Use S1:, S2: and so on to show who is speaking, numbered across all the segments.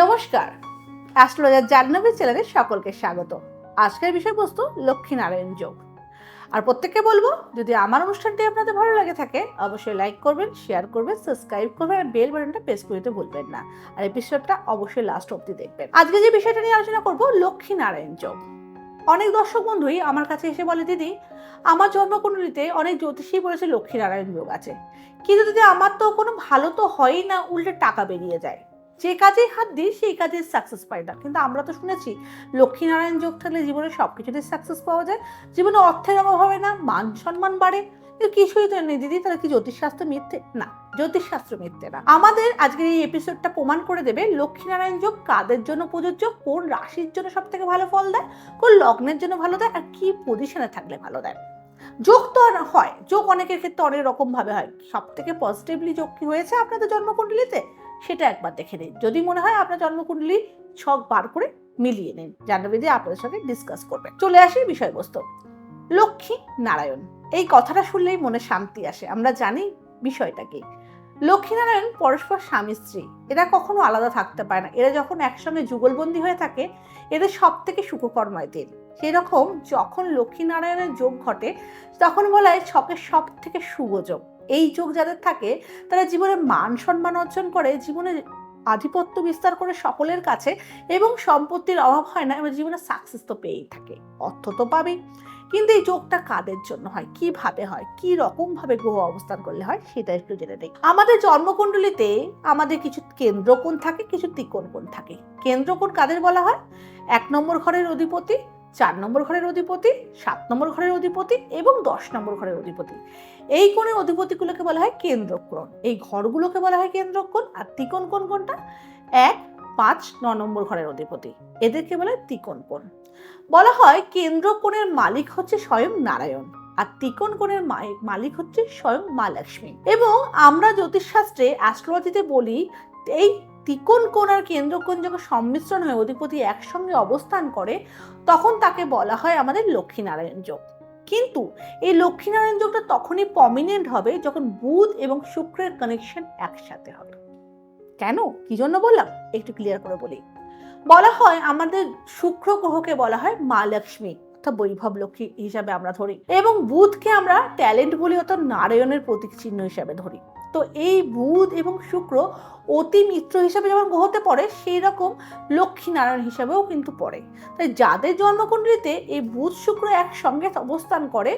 S1: নমস্কার। অ্যাস্ট্রোলজার জাহ্নবী চ্যানেলে সকলকে স্বাগত। আজকের বিষয়বস্তু লক্ষ্মীনারায়ণ যোগ। আর প্রত্যেককে বলব, যদি আমার অনুষ্ঠানটি আপনাদের ভালো লাগে থাকে, অবশ্যই লাইক করবেন শেয়ার করবেন সাবস্ক্রাইব করবেন, আর বেল বাটনটা প্রেস করে দিতে ভুলবেন না। আর এপিসোডটা অবশ্যই লাস্ট অবধি দেখবেন। আজকে যে বিষয়টা নিয়ে আলোচনা করব, লক্ষ্মীনারায়ণ যোগ। অনেক দর্শক বন্ধুই আমার কাছে এসে বলে, দিদি, আমার জন্মকুণ্ডলিতে অনেক জ্যোতিষী বলেছে লক্ষ্মীনারায়ণ যোগ আছে। কিন্তু দিদি আমার তো কোনো ভালো তো হয়ই না, উল্টে টাকা বেরিয়ে যায়। যে কাজেই হাত দিই, সেই কাজে সাকসেস পাই না। কিন্তু আমরা তো শুনেছি, লক্ষ্মীনারায়ণ যোগ থাকলে জীবনে সব কিছুতে সাকসেস পাওয়া যায়। জীবনে অর্থের অভাব হবে না, মান সম্মান বাড়ে। কিছুই তো নেই দিদি, তাহলে কি জ্যোতিষশাস্ত্র মিথ্যে? না, জ্যোতিষশাস্ত্র মিথ্যে না। আমাদের আজকের এই এপিসোডটা প্রমাণ করে দেবে লক্ষ্মীনারায়ণ যোগ কাদের জন্য প্রযোজ্য, কোন রাশির জন্য সব থেকে ভালো ফল দেয়, কোন লগ্নের জন্য ভালো দেয়, আর কি পজিশনে থাকলে ভালো দেয়। যোগ তো হয়, যোগ অনেকের ক্ষেত্রে অনেক রকম ভাবে হয়। সব থেকে পজিটিভলি যোগ কি হয়েছে আপনাদের জন্মকুণ্ডলিতে? সেটা একবার দেখে নিন। যদি মনে হয় আপনার জন্মকুণ্ডলী ছক বার করে মিলিয়ে নিন, জাহ্নবী দিয়ে আপনাদের সঙ্গে ডিসকাস করবে চলে আসি বিষয়বস্তু। লক্ষ্মী নারায়ণ। এই কথাটা শুনলেই মনে শান্তি আসে। আমরা জানি বিষয়টা কি। লক্ষ্মীনারায়ণ পরস্পর স্বামী, স্ত্রী। এরা কখনো আলাদা থাকতে পারে না। এরা যখন একসঙ্গে যুগলবন্দি হয়ে থাকে, এদের সব থেকে সুখকর্ময় দিন। সেরকম যখন লক্ষ্মীনারায়ণের যোগ ঘটে, তখন বলা হয় ছকের সব থেকে শুভ যোগ। এই যোগ যাদের থাকে, তারা জীবনে মান সম্মান অর্জন করে, জীবনে আধিপত্য বিস্তার করে সকলের কাছে এবং সম্পত্তির অভাব হয় না এবং জীবনে সাকসেস তো পেয়েই থাকে, অর্থ তো পাবেই। কিন্তু এই যোগটা কাদের জন্য হয়? কীভাবে হয়? কি রকম ভাবে গ্রহ অবস্থান করলে হয়? সেটা একটু জেনে দেখি আমাদের জন্মকুণ্ডলিতে আমাদের কিছু কেন্দ্রকোণ থাকে, কিছু ত্রিকোণ কোণ থাকে। কেন্দ্রকোণ কাদের বলা হয়? এক নম্বর ঘরের অধিপতি চার নম্বর ঘরের অধিপতি, সাত নম্বর ঘরের অধিপতি এবং দশ নম্বর ঘরের অধিপতি। এই কোণের অধিপতিগুলোকে বলা হয় কেন্দ্রকোণ। এই ঘরগুলোকে বলা হয় কেন্দ্রকোণ। আর ত্রিকোণ কোণ কোনটা? এক, পাঁচ, ন নম্বর ঘরের অধিপতি। এদেরকে বলা হয় ত্রিকোণ কোণ। বলা হয় কেন্দ্র কোণের মালিক হচ্ছে স্বয়ং নারায়ণ। আর ত্রিকোণ কোণের মালিক হচ্ছে স্বয়ং মা লক্ষ্মী। এবং আমরা জ্যোতিষশাস্ত্রে অ্যাস্ট্রোলজিতে বলি, এই ত্রিকোণ কোণ আর কেন্দ্র কোণ যখন সম্মিশ্রণ হয়ে অধিপতি একসঙ্গে অবস্থান করে, তখন তাকে বলা হয় আমাদের লক্ষ্মীনারায়ণ যোগ। কিন্তু এই লক্ষ্মীনারায়ণ যোগটা তখনই পমিনেন্ট হবে যখন বুধ এবং শুক্রের কানেকশন একসাথে হবে। কেন? কি জন্য বললাম? একটু ক্লিয়ার করে বলি। বলা হয় আমাদের শুক্র গ্রহকে বলা হয় মা লক্ষ্মী, অর্থাৎ বৈভব লক্ষ্মী হিসাবে আমরা ধরি। এবং বুধকে আমরা ট্যালেন্ট বলি, অর্থাৎ নারায়ণের প্রতীক চিহ্ন হিসাবে ধরি। তো এই বুধ এবং শুক্র অতি মিত্র হিসাবে যেমন গ্রহতে পড়ে সেই রকম লক্ষ্মী নারায়ণ হিসাবেও কিন্তু পড়ে। তাই যাদের জন্মকুণ্ডলিতে এই বুধ, শুক্র একসঙ্গে অবস্থান করে,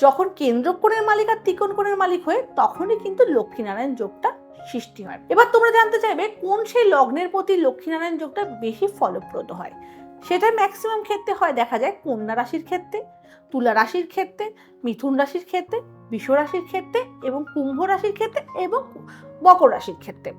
S1: যখন কেন্দ্রকোণের মালিক আর ত্রিকোণকোণের মালিক হয়ে, তখনই কিন্তু লক্ষ্মীনারায়ণ যোগটা সৃষ্টি হয়। এবার তোমরা জানতে চাইবে, কোন সেই লগ্নের প্রতি লক্ষ্মীনারায়ণ যোগটা বেশি ফলপ্রদ হয়? সেটা ম্যাক্সিমাম ক্ষেত্রে হয়। দেখা যায় কন্যা রাশির ক্ষেত্রে, তুলা রাশির ক্ষেত্রে, মিথুন রাশির ক্ষেত্রে বিষ রাশির ক্ষেত্রে এবং কুম্ভ রাশির ক্ষেত্রে এবং মকর রাশির ক্ষেত্রে।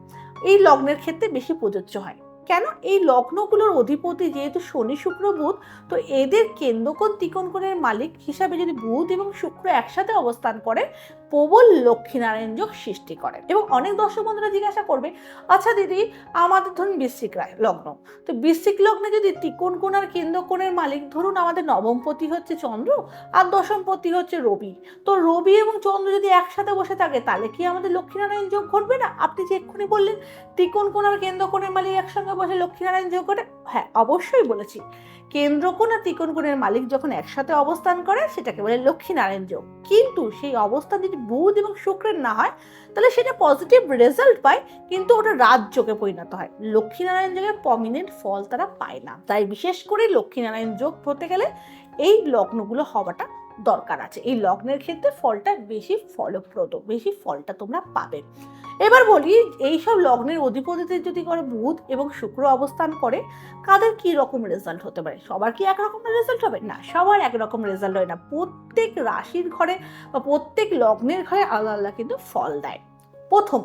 S1: এই লগ্নের ক্ষেত্রে বেশি প্রযোজ্য হয়। কেন? এই লগ্নগুলোর অধিপতি যেহেতু শনি, শুক্র, বুধ, তো এদের কেন্দ্রকোণ ত্রিকোণকোণের মালিক হিসাবে যদি বুধ এবং শুক্র একসাথে অবস্থান করে প্রবল লক্ষ্মীনারায়ণ যোগ সৃষ্টি করে এবং অনেক দর্শক বন্ধুরা জিজ্ঞাসা করবে আচ্ছা দিদি, আমাদের ধরুন বৃশ্চিক লগ্ন। তো বৃশ্চিক লগ্নে যদি ত্রিকোণ কোণ আর কেন্দ্রকোণের মালিক ধরুন আমাদের নবমপতি হচ্ছে চন্দ্র আর দশমপতি হচ্ছে রবি। তো রবি এবং চন্দ্র যদি একসাথে বসে থাকে, তাহলে কি আমাদের লক্ষ্মীনারায়ণ যোগ ঘটবে না? আপনি যে এক্ষুনি বললেন, ত্রিকোণ কোণ আর কেন্দ্রকোণের মালিক একসঙ্গে বসে লক্ষ্মীনারায়ণ যোগ ঘটে হ্যাঁ অবশ্যই বলেছি। কেন্দ্রকোণ আর ত্রিকোণকোণের মালিক যখন একসাথে অবস্থান করে, সেটাকে বলে লক্ষ্মীনারায়ণ যোগ। কিন্তু সেই অবস্থান যদি বুধ এবং শুক্রের না হয়, তাহলে সেটা পজিটিভ রেজাল্ট পায়, কিন্তু ওটা রাজযোগে পরিণত হয়। লক্ষ্মীনারায়ণ যোগে পমিনেন্ট ফল তারা পায় না। তাই বিশেষ করে লক্ষ্মীনারায়ণ যোগ হতে গেলে এই লগ্নগুলো হওয়াটা দরকার আছে। এই লগ্নের ক্ষেত্রে ফলটা বেশি ফলপ্রদ, বেশি ফলটা তোমরা পাবে। এবার বলি, এইসব লগ্নের অধিপতিতে যদি করে বুধ এবং শুক্র অবস্থান করে কাদের কি রকম রেজাল্ট হতে পারে? সবার কি একরকম রেজাল্ট হবে? না, সবার একরকম রেজাল্ট হয় না। প্রত্যেক রাশির ঘরে বা প্রত্যেক লগ্নের ঘরে আলাদা আলাদা কিন্তু ফল দেয়। প্রথম,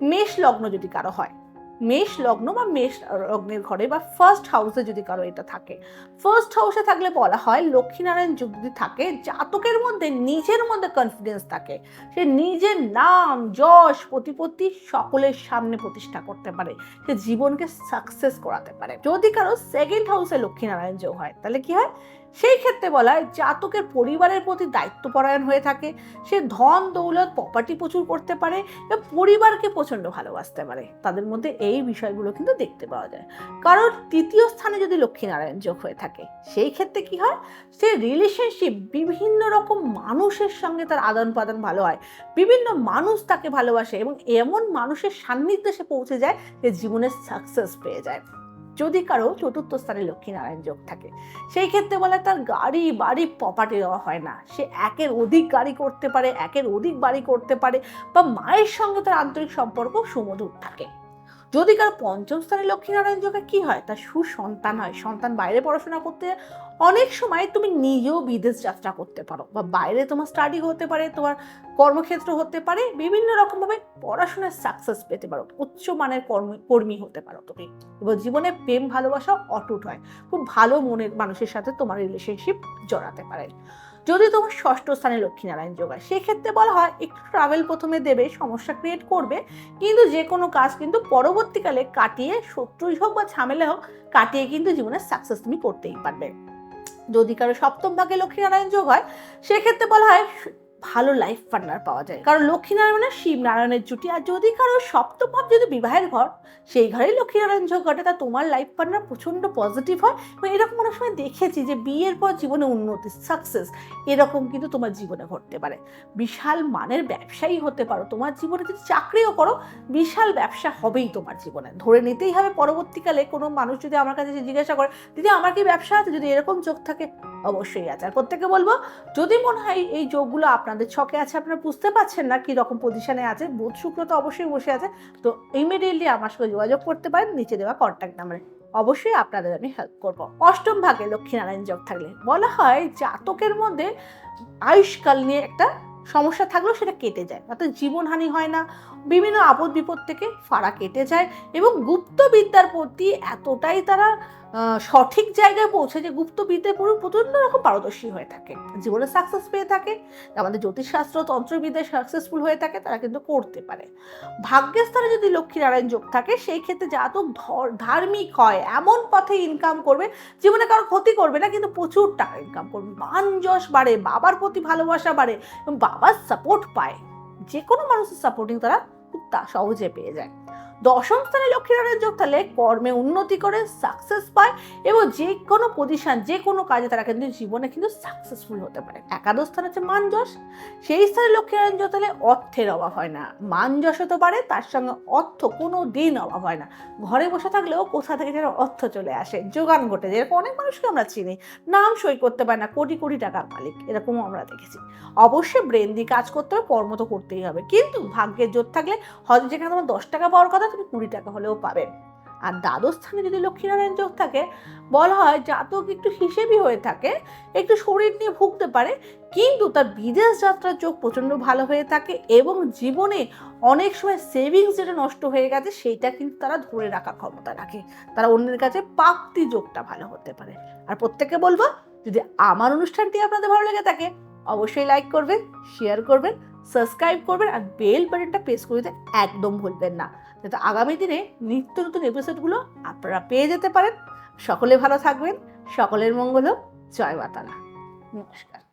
S1: মেষ লগ্ন যদি কারও হয় মেষ লগ্ন বা মেষ লগ্নের ঘরে বা ফার্স্ট হাউসে যদি কারও এটা থাকে। ফার্স্ট হাউসে থাকলে বলা হয় লক্ষ্মীনারায়ণ যদি থাকে, জাতকের মধ্যে, নিজের মধ্যে কনফিডেন্স থাকে। সে নিজের নাম, যশ, প্রতিপত্তি সকলের সামনে প্রতিষ্ঠা করতে পারে। সে জীবনকে সাকসেস করাতে পারে। যদি কারও সেকেন্ড হাউসে লক্ষ্মীনারায়ণ যোগ হয়, তাহলে কি হয়? সেই ক্ষেত্রে বলা হয় জাতকের পরিবারের প্রতি দায়িত্বপরায়ণ হয়ে থাকে। সে ধন, দৌলত প্রপার্টি প্রচুর করতে পারে এবং পরিবারকে প্রচণ্ড ভালোবাসতে পারে। তাদের মধ্যে এই বিষয়গুলো কিন্তু দেখতে পাওয়া যায়। কারণ তৃতীয় স্থানে যদি লক্ষ্মীনারায়ণ যোগ হয়ে থাকে, সেই ক্ষেত্রে কি হয়? সে রিলেশনশিপ বিভিন্ন রকম মানুষের সঙ্গে তার আদান প্রদান ভালো হয়। বিভিন্ন মানুষ তাকে ভালোবাসে এবং এমন মানুষের সান্নিধ্যে সে পৌঁছে যায় যে জীবনের সাকসেস পেয়ে যায়। যদি কারও চতুর্থ স্থানে লক্ষ্মীনারায়ণ যোগ থাকে, সেই ক্ষেত্রে বলে তার গাড়ি বাড়ি প্রপার্টি দেওয়া হয় না। সে একের অধিক গাড়ি করতে পারে, একের অধিক বাড়ি করতে পারে বা মায়ের সঙ্গে তার আন্তরিক সম্পর্ক সুমধুর থাকে। যদি কারও পঞ্চম স্থানে লক্ষ্মীনারায়ণ যোগে কি হয়? তার সুসন্তান হয়। সন্তান বাইরে পড়াশোনা করতে। অনেক সময় তুমি নিজেও বিদেশ যাত্রা করতে পারো বা বাইরে তোমার স্টাডি হতে পারে, তোমার কর্মক্ষেত্র হতে পারে, বিভিন্ন রকমভাবে পড়াশোনার সাকসেস পেতে পারো, উচ্চ মানের কর্ম, কর্মী হতে পারো তুমি। এবং জীবনে প্রেম, ভালোবাসা অটুট হয়। খুব ভালো মনের মানুষের সাথে তোমার রিলেশনশিপ জড়াতে পারে। যদি তোমার ষষ্ঠ স্থানে লক্ষ্মীনারায়ণ যোগ হয় সেক্ষেত্রে বলা হয় একটু ট্রাভেল প্রথমে দেবে, সমস্যা ক্রিয়েট করবে, কিন্তু যে কোনো কাজ কিন্তু পরবর্তীকালে কাটিয়ে, শত্রুই হোক বা ঝামেলা হোক, কাটিয়ে কিন্তু জীবনে সাকসেস তুমি করতেই পারবে। যদি কারও সপ্তম ভাগে লক্ষ্মীনারায়ণ যোগ হয়, সেক্ষেত্রে বলা হয় ভালো লাইফ পার্টনার পাওয়া যায়। কারণ লক্ষ্মীনারায়ণ মানে শিব নারায়ণের জুটি, আর যদি কারও সপ্তম যদি বিবাহের ঘর, সেই ঘরেই লক্ষ্মীনারায়ণ যোগ ঘটে, তা তোমার লাইফ পার্টনার প্রচণ্ড পজিটিভ হয়। এবং এরকম অনেক সময় দেখেছি যে, বিয়ের পর জীবনে উন্নতি সাকসেস এরকম কিন্তু তোমার জীবনে ঘটতে পারে। বিশাল মানের ব্যবসায়ী হতে পারো। তোমার জীবনে যদি চাকরিও করো, বিশাল ব্যবসা হবেই তোমার জীবনে। ধরে নিতেই হবে পরবর্তীকালে কোনো মানুষ যদি আমার কাছে জিজ্ঞাসা করে, দিদি, আমার কি ব্যবসা আছে? যদি এরকম চোখ থাকে, অবশ্যই আছে। আর প্রত্যেকে বলব, যদি মনে হয় এই যোগগুলো আপনাদের ছকে আছে, আপনারা বুঝতে পারছেন না কীরকম পজিশানে আছে। বুধ শুক্র তো অবশ্যই বসে আছে। তো ইমিডিয়েটলি আমার সঙ্গে যোগাযোগ করতে পারেন, নিচে দেওয়া কন্ট্যাক্ট নাম্বারে অবশ্যই আপনাদের আমি হেল্প করব। অষ্টম ভাগে লক্ষ্মীনারায়ণ যোগ থাকলে। বলা হয় জাতকের মধ্যে আয়ুষ্কাল নিয়ে একটা সমস্যা থাকলেও সেটা কেটে যায়। অর্থাৎ জীবনহানি হয় না। বিভিন্ন আপদ বিপদ থেকে ফাড়া কেটে যায় এবং গুপ্তবিদ্যার প্রতি এতটাই তারা সঠিক জায়গায় পৌঁছে যে গুপ্তবিদ্যায় পুরো প্রচণ্ড রকম পারদর্শী হয়ে থাকে। জীবনে সাকসেস পেয়ে থাকে, আমাদের জ্যোতিষশাস্ত্র তন্ত্রবিদ্যায় সাকসেসফুল হয়ে থাকে, তারা কিন্তু করতে পারে। ভাগ্যের স্থানে যদি লক্ষ্মীনারায়ণ যোগ থাকে, সেই ক্ষেত্রে জাতক ধর- ধার্মিক হয়, এমন পথে ইনকাম করবে, জীবনে কারও ক্ষতি করবে না, কিন্তু প্রচুর টাকা ইনকাম করবে। মান যশ বাড়ে, বাবার প্রতি ভালোবাসা বাড়ে, এবং বাবার সাপোর্ট পায়। যে কোনো মানুষের সাপোর্টিং তারা খুব তা সহজে পেয়ে যায়। দশম স্থানে লক্ষ্মীনারায়ণ যোগ তাহলে কর্মে উন্নতি করে সাকসেস পায় এবং যে কোনো পজিশন যে কোনো কাজে তারা কিন্তু জীবনে কিন্তু সাকসেসফুল হতে পারে। একাদশ স্থান হচ্ছে মান যশ সেই স্থানে লক্ষ্মীনারায়ণ যোগ তাহলে অর্থের অভাব হয় না। মান যশ হতে পারে তার সঙ্গে অর্থ কোনো দিন অভাব হয় না। ঘরে বসে থাকলেও কোথা থেকে যেন অর্থ চলে আসে। যোগান ঘটে যায় এরকম অনেক মানুষকে আমরা চিনি। নাম সই করতে পারে না, কোটি কোটি টাকার মালিক, এরকমও আমরা দেখেছি। অবশ্যই ব্রেন দিয়ে কাজ করতে হবে, কর্ম তো করতেই হবে। কিন্তু ভাগ্যের জোর থাকলে হয়তো যেখানে তোমার দশ টাকা পাওয়ার কথা তুমি কুড়ি টাকা হলেও পাবে। আর দ্বাদশ স্থানে যদি লক্ষ্মীনারায়ণ যোগ থাকে, বলা হয় জাতক একটু হিসেবই হয়ে থাকে, একটু শরীর নিয়ে ভুগতে পারে, কিন্তু তার বিদেশ যাত্রার যোগ প্রচণ্ড ভালো হয়ে থাকে এবং জীবনে অনেক সময় সেভিংস যেটা নষ্ট হয়ে গেছে, সেইটা কিন্তু তারা ধরে রাখার ক্ষমতা রাখে। তারা অন্যের কাছে প্রাপ্তি যোগটা ভালো হতে পারে। আর প্রত্যেককে বলব, যদি আমার অনুষ্ঠানটি আপনাদের ভালো লেগে থাকে, অবশ্যই লাইক করবেন শেয়ার করবেন সাবস্ক্রাইব করবেন, আর বেল বাটনটা প্রেস করে দিতে একদম ভুলবেন না। যাতে আগামী দিনে নিত্য নতুন এপিসোডগুলো আপনারা পেয়ে যেতে পারেন। সকলে ভালো থাকবেন। সকলের মঙ্গল। জয় মাতারা। নমস্কার।